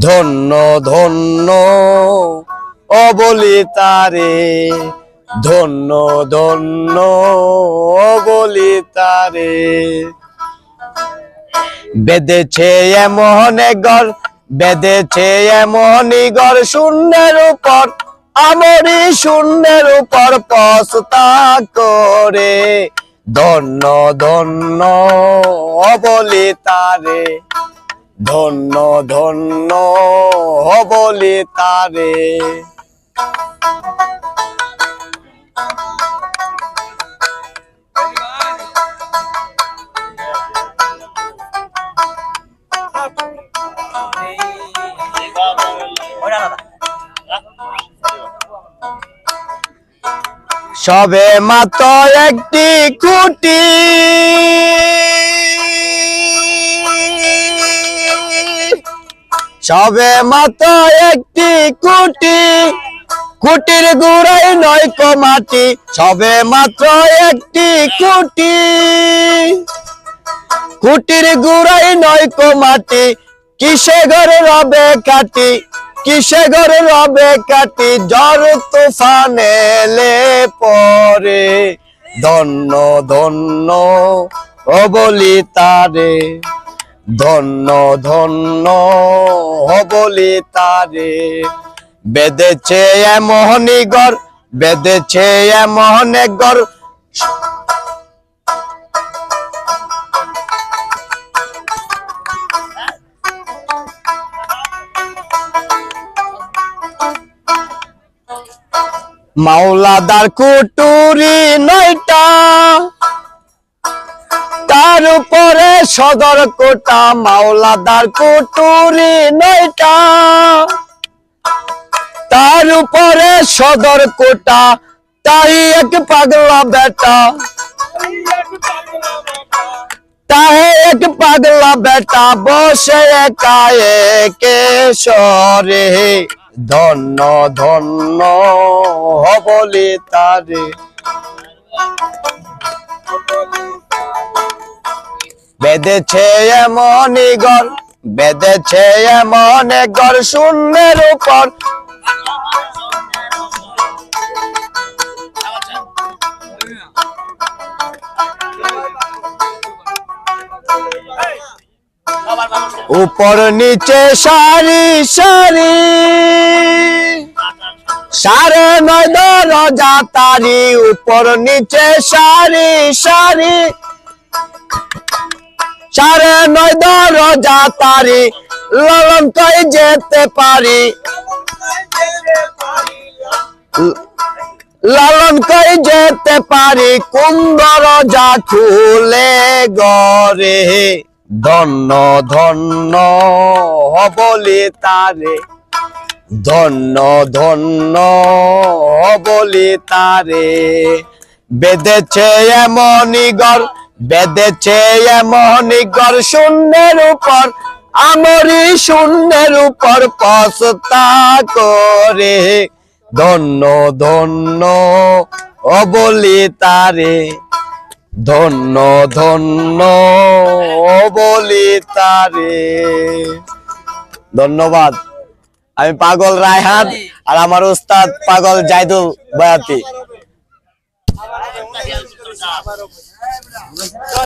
ধন্য ধন্য, অবলিতারে। ধন্য ধন্য, অবলিতারে। বেঁধেছে এমন গর বেঁধেছে এমন গর শূন্যের উপর, আমরি শূন্যের উপর পস্তা করে। ধন্য ধন্য, অবলিতারে। ধন্য ধন্য অবলিতারে সবে মাত্র একটি কুটি সবে মাত্র একটি কুটি, কুটির গুড়াই নয় মাটি। সবে মাত্র একটি কুটি, কুটির গুড়াই নয় মাটি। কিসে ঘরে রবে কাটি, কিসে ঘরে রবে কাটি, জ্বর তুফান পরে। ধন্য ধন্য, ও বলি তারে। ধন্য ধন্য ও বলি তারে। বেঁধেছে এমনই গর বেঁধেছে এমন গর মাওলাদার কুটুরি নয়টা তার উপরে সদর কোটা, মাওলাদার কুটুরি নয়টা। তার উপরে সদর কোটা, তাই এক পাগলা বেটা। তাহে এক পাগলা বেটা, বসে একা একে সরে। ধন্য ধন্য হবলি তারে। বেঁধেছে এমনই ঘর, বেঁধেছে এমন ঘর শূন্যের উপর। উপর নিচে সারি সারি সাড়ে নয় দরজা তারি। উপর নিচে সারি সারি সাড়ে নয় দরজা তারি, ললন যেতে পারি। লালন যেতে পারি কুন্দর যা খুলে গরে ধন্য ধন্য হবলি তারে। ধন্য ধন্য বলি তারে। বেঁধেছে এমনই গর বেঁধেছে এমনই গর শূন্যের উপর, আমরি শূন্যের উপর পস্তা করে। ধন্য ধন্য, অবলি তারে। ধন্য ধন্য, অবলি তারে। ধন্যবাদ। আমি পাগল রায়হান আর আমার উস্তাদ পাগল জাইদুল বয়াতি। તો